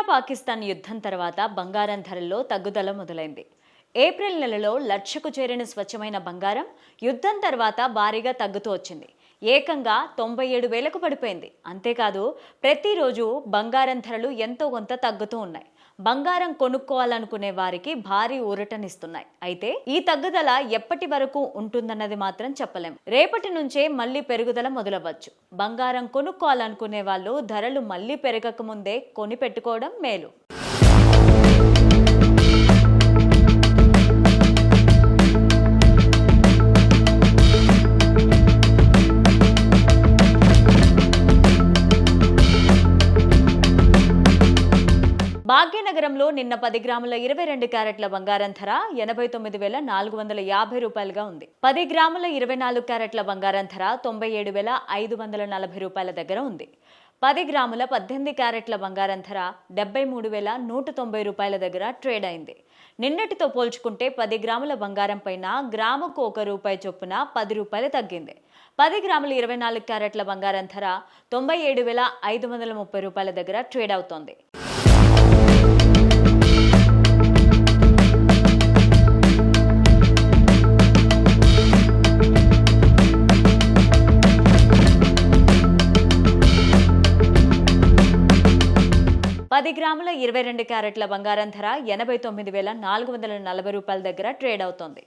India Pakistan యుద్ధం తర్వాత బంగారం ధరల్లో తగ్గుదల మొదలైంది. ఏప్రిల్ నెలలో లక్షకు చేరిన స్వచ్ఛమైన బంగారం యుద్ధం తర్వాత భారీగా తగ్గుతూ వచ్చింది. ఏకంగా తొంభై ఏడు వేలకు పడిపోయింది. అంతేకాదు ప్రతిరోజు బంగారం ధరలు ఎంతో కొంత తగ్గుతూ ఉన్నాయి. బంగారం కొనుక్కోవాలనుకునే వారికి భారీ ఊరటనిస్తున్నాయి. అయితే ఈ తగ్గుదల ఎప్పటి వరకు ఉంటుందన్నది మాత్రం చెప్పలేం. రేపటి నుంచే మళ్ళీ పెరుగుదల మొదలవ్వచ్చు. బంగారం కొనుక్కోవాలనుకునే వాళ్ళు ధరలు మళ్ళీ పెరగక ముందే కొని పెట్టుకోవడం మేలు. భాగ్యనగరంలో నిన్న పది గ్రాముల ఇరవై రెండు క్యారెట్ల బంగారం ధర ఎనభై తొమ్మిది వేల నాలుగు వందల యాభై రూపాయలుగా ఉంది. పది గ్రాముల ఇరవై నాలుగు క్యారెట్ల బంగారం ధర తొంభై ఏడు వేల ఐదు వందల నలభై రూపాయల దగ్గర ఉంది. పది గ్రాముల పద్దెనిమిది క్యారెట్ల బంగారం ధర డెబ్బై మూడు వేల నూట తొంభై రూపాయల దగ్గర ట్రేడ్ అయింది. నిన్నటితో పోల్చుకుంటే పది గ్రాముల బంగారం పైన గ్రాముకు ఒక రూపాయి చొప్పున పది రూపాయలు తగ్గింది. పది గ్రాముల ఇరవై నాలుగు క్యారెట్ల బంగారం ధర తొంభై ఏడు వేల ఐదు వందల ముప్పై రూపాయల దగ్గర ట్రేడ్ అవుతోంది. పది గ్రాముల ఇరవై రెండు క్యారెట్ల బంగారం ధర ఎనభై తొమ్మిది వేల నాలుగు వందల నలభై రూపాయల దగ్గర ట్రేడ్ అవుతోంది.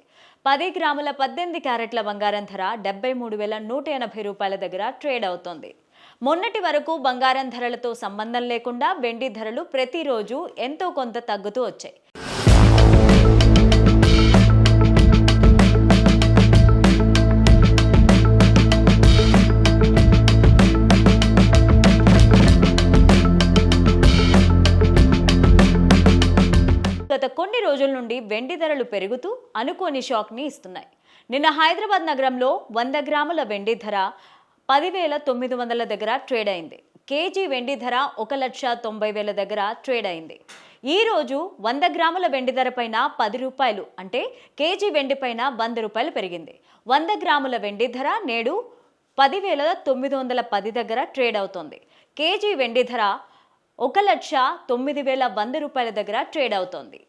పది గ్రాముల పద్దెనిమిది క్యారెట్ల బంగారం ధర డెబ్బై మూడు వేల నూట ఎనభై రూపాయల దగ్గర ట్రేడ్ అవుతోంది. మొన్నటి వరకు బంగారం ధరలతో సంబంధం లేకుండా వెండి ధరలు ప్రతిరోజు ఎంతో కొంత తగ్గుతూ వచ్చాయి. రోజుల నుండి వెండి ధరలు పెరుగుతూ అనుకోని షాక్ని ఇస్తున్నాయి. నిన్న హైదరాబాద్ నగరంలో వంద గ్రాముల వెండి ధర పదివేల తొమ్మిది వందల దగ్గర ట్రేడ్ అయింది. కేజీ వెండి ధర ఒక లక్ష తొంభై వేల దగ్గర ట్రేడ్ అయింది. ఈరోజు వంద గ్రాముల వెండి ధర పైన పది రూపాయలు అంటే కేజీ వెండి పైన వంద రూపాయలు పెరిగింది. వంద గ్రాముల వెండి ధర నేడు పదివేల తొమ్మిది వందల పది దగ్గర ట్రేడ్ అవుతోంది. కేజీ వెండి ధర ఒక లక్ష తొమ్మిది వేల వంద రూపాయల దగ్గర ట్రేడ్ అవుతోంది.